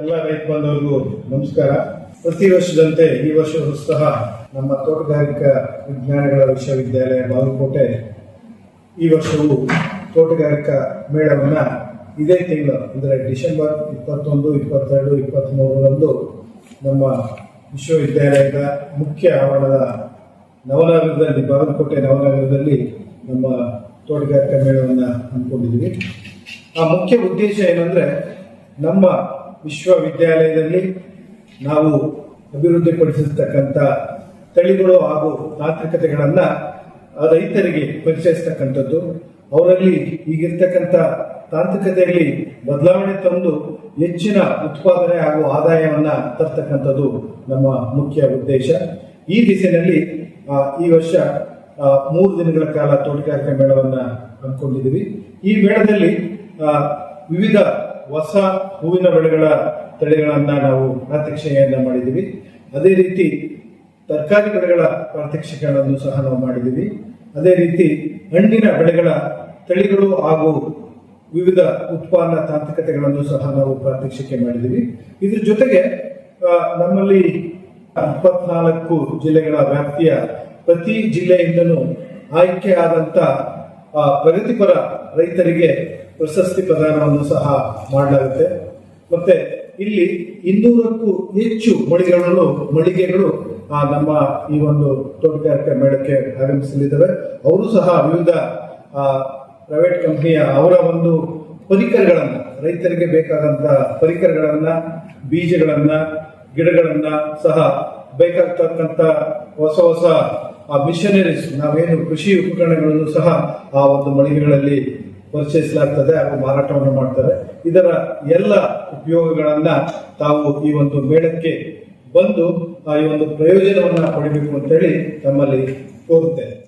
ಎಲ್ಲ ರೈತ ಬಾಂಧವರಿಗೂ ನಮಸ್ಕಾರ. ಪ್ರತಿ ವರ್ಷದಂತೆ ಈ ವರ್ಷವೂ ಸಹ ನಮ್ಮ ತೋಟಗಾರಿಕಾ ವಿಜ್ಞಾನಗಳ ವಿಶ್ವವಿದ್ಯಾಲಯ ಬಾಗಲಕೋಟೆ ಈ ವರ್ಷವು ತೋಟಗಾರಿಕಾ ಮೇಳವನ್ನು ಇದೇ ತಿಂಗಳು, ಅಂದರೆ ಡಿಸೆಂಬರ್ ಇಪ್ಪತ್ತೊಂದು, ಇಪ್ಪತ್ತೆರಡು ಇಪ್ಪತ್ತ್ಮೂರರಂದು ನಮ್ಮ ವಿಶ್ವವಿದ್ಯಾಲಯದ ಮುಖ್ಯ ಆವರಣದ ನವನಗರದಲ್ಲಿ, ಬಾಗಲಕೋಟೆ ನವನಗರದಲ್ಲಿ ನಮ್ಮ ತೋಟಗಾರಿಕಾ ಮೇಳವನ್ನು ಹಮ್ಮಿಕೊಂಡಿದ್ದೀವಿ. ಆ ಮುಖ್ಯ ಉದ್ದೇಶ ಏನಂದರೆ ನಮ್ಮ ವಿಶ್ವವಿದ್ಯಾಲಯದಲ್ಲಿ ನಾವು ಅಭಿವೃದ್ಧಿಪಡಿಸಿರ್ತಕ್ಕಂಥ ತಳಿಗಳು ಹಾಗೂ ತಾಂತ್ರಿಕತೆಗಳನ್ನು ರೈತರಿಗೆ ಪರಿಚಯಿಸ್ತಕ್ಕಂಥದ್ದು. ಅವರಲ್ಲಿ ಈಗಿರ್ತಕ್ಕಂಥ ತಾಂತ್ರಿಕತೆಯಲ್ಲಿ ಬದಲಾವಣೆ ತಂದು ಹೆಚ್ಚಿನ ಉತ್ಪಾದನೆ ಹಾಗೂ ಆದಾಯವನ್ನು ತರ್ತಕ್ಕಂಥದ್ದು ನಮ್ಮ ಮುಖ್ಯ ಉದ್ದೇಶ. ಈ ದಿಸೆಯಲ್ಲಿ ಈ ವರ್ಷ ಮೂರು ದಿನಗಳ ಕಾಲ ತೋಟಗಾರಿಕೆ ಮೇಳವನ್ನು ಹಮ್ಮಿಕೊಂಡಿದ್ದೀವಿ. ಈ ಮೇಳದಲ್ಲಿ ವಿವಿಧ ಹೊಸ ಹೂವಿನ ಬೆಳೆಗಳ ತಳಿಗಳನ್ನು ನಾವು ಪ್ರಾತ್ಯಕ್ಷಿಕೆಯನ್ನ ಮಾಡಿದ್ದೀವಿ. ಅದೇ ರೀತಿ ತರಕಾರಿ ಬೆಳೆಗಳ ಪ್ರಾತ್ಯಕ್ಷಿಕೆಗಳನ್ನು ಸಹ ನಾವು ಮಾಡಿದ್ದೀವಿ. ಅದೇ ರೀತಿ ಹಣ್ಣಿನ ಬೆಳೆಗಳ ತಳಿಗಳು ಹಾಗೂ ವಿವಿಧ ಉತ್ಪಾದನಾ ತಾಂತ್ರಿಕತೆಗಳನ್ನು ಸಹ ನಾವು ಪ್ರಾತ್ಯಕ್ಷಿಕೆ ಮಾಡಿದ್ದೀವಿ. ಇದ್ರ ಜೊತೆಗೆ ನಮ್ಮಲ್ಲಿ ಇಪ್ಪತ್ನಾಲ್ಕು ಜಿಲ್ಲೆಗಳ ವ್ಯಾಪ್ತಿಯ ಪ್ರತಿ ಜಿಲ್ಲೆಯಿಂದಲೂ ಆಯ್ಕೆ ಆದಂತ ಆ, ಪ್ರಗತಿಪರ ರೈತರಿಗೆ ಪ್ರಶಸ್ತಿ ಪ್ರದಾನವನ್ನು ಸಹ ಮಾಡಲಾಗುತ್ತೆ. ಮತ್ತೆ ಇಲ್ಲಿ ಇನ್ನೂರಕ್ಕೂ ಹೆಚ್ಚು ಮಳಿಗೆಗಳು ಮಳಿಗೆಗಳು ನಮ್ಮ ಈ ಒಂದು ತೋಟಗಾರಿಕೆ ಮೇಳಕ್ಕೆ ಆಗಮಿಸಲಿದ್ದಾವೆ. ಅವರು ಸಹ ವಿವಿಧ ಪ್ರೈವೇಟ್ ಕಂಪ್ನಿಯ ಅವರ ಒಂದು ಪರಿಕರಗಳನ್ನ, ರೈತರಿಗೆ ಬೇಕಾದಂತಹ ಪರಿಕರಗಳನ್ನ, ಬೀಜಗಳನ್ನ, ಗಿಡಗಳನ್ನ ಸಹ ಬೇಕಾಗ್ತಕ್ಕಂಥ ಹೊಸ ಹೊಸ, ಆ ಮಿಷನರೀಸ್ ನಾವೇನು ಕೃಷಿ ಉಪಕರಣಗಳನ್ನು ಸಹ ಆ ಒಂದು ಮಳಿಗೆಗಳಲ್ಲಿ ಪರಿಚಯಿಸಲಾಗ್ತದೆ ಹಾಗೂ ಮಾರಾಟವನ್ನು ಮಾಡ್ತಾರೆ. ಇದರ ಎಲ್ಲ ಉಪಯೋಗಗಳನ್ನ ತಾವು ಈ ಒಂದು ಮೇಳಕ್ಕೆ ಬಂದು, ಆ ಈ ಒಂದು ಪ್ರಯೋಜನವನ್ನ ಪಡಿಬೇಕು ಅಂತೇಳಿ ತಮ್ಮಲ್ಲಿ ಕೋರುತ್ತೇನೆ